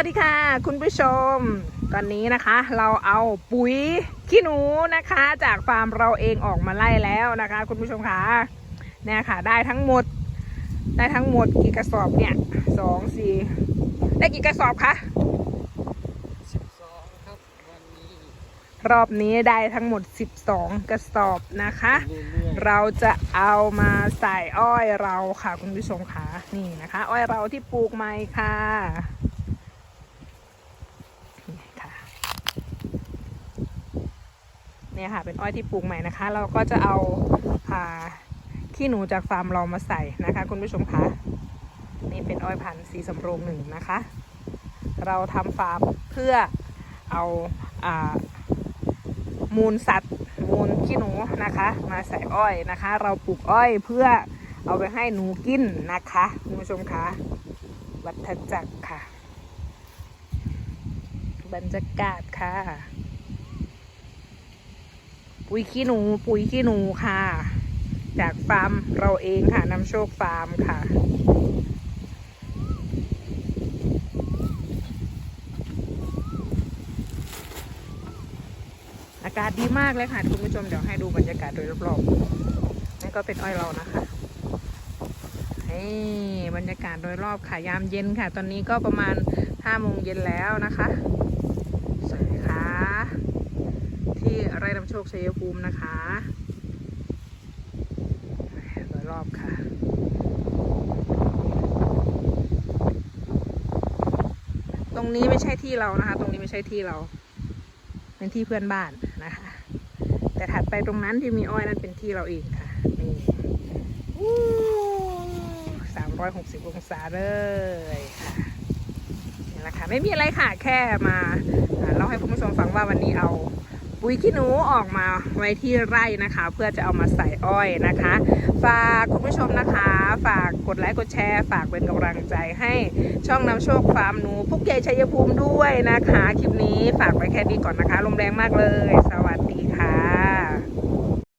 วัสดีค่ะ คุณผู้ชม ตอนนี้นะคะ เราเอาปุ๋ยขี้หนูนะคะ จากฟาร์มเราเองออกมาไล่แล้วนะคะ คุณผู้ชมคะเนี่ยค่ะ ได้ทั้งหมด ได้ทั้งหมดกี่กระสอบเนี่ยสองสี่ได้กี่กระสอบคะสิบสองครับวันนี้รอบนี้ได้ทั้งหมด 12 กระสอบนะคะ เรื่อยเราจะเอามาใส่อ้อยเราค่ะ คุณผู้ชมค่ะนี่นะคะ อ้อยเราที่ปลูกใหม่ค่ะนี่ค่ะ เนี่ยค่ะเป็นอ้อยที่ปลูกใหม่นะคะ เราก็จะเอาอ่าขี้หนูจากฟาร์มเรามาใส่นะคะ คุณผู้ชมคะนี่เป็นอ้อยพันธุ์สีสำโรงหนึ่งนะคะ เราทำฟาร์มเพื่อเอาอามูลสัตว์มูลขี้หนูนะคะ มาใส่อ้อยนะคะ เราปลูกอ้อยเพื่อเอาไปให้หนูกินนะคะคุณผู้ชมคะวัฏจักรค่ะ บรรยากาศค่ะ ปุ๋ยขี้หนู ปุ๋ยขี้หนูค่ะ จากฟาร์มเราเองค่ะนำโชคฟาร์มค่ะอากาศดีมากเลยค่ะคุณผู้ชมเดี๋ยวให้ดูบรรยากาศโดยรอบๆนี่ก็เป็นอ้อยเรานะคะนี่บรรยากาศโดยรอบค่ะยามเย็นค่ะ ตอนนี้ก็ประมาณห้าโมงเย็นแล้วนะคะสวัสดีค่ะ ที่ไร่น้ำ โชคชัยภูมินะคะโดยรอบค่ะตรงนี้ไม่ใช่ที่เรานะคะ ตรงนี้ไม่ใช่ที่เรา เป็นที่เพื่อนบ้านนะคะ แต่ถัดไปตรงนั้นที่มีอ้อยนั่นเป็นที่เราเองค่ะนี่สามร้อยหกสิบองศาเลยค่ะนี่แหละค่ะ ไม่มีอะไรค่ะ แค่มาอ่าเล่าให้คุณผู้ชมฟังว่าวันนี้เอา ปุ๋ยขี้หนูออกมาไว้ที่ไร่นะคะ เพื่อจะเอามาใส่อ้อยนะคะ ฝากคุณผู้ชมนะคะ ฝากกดไลค์กดแชร์ ฝากเป็นกำลังใจให้ช่องน้ำโชคฟาร์มหนูพุกใหญ่ชัยภูมิด้วยนะคะ คลิปนี้ฝากไว้แค่นี้ก่อนนะคะลมแรงมากเลย สวัสดีค่ะ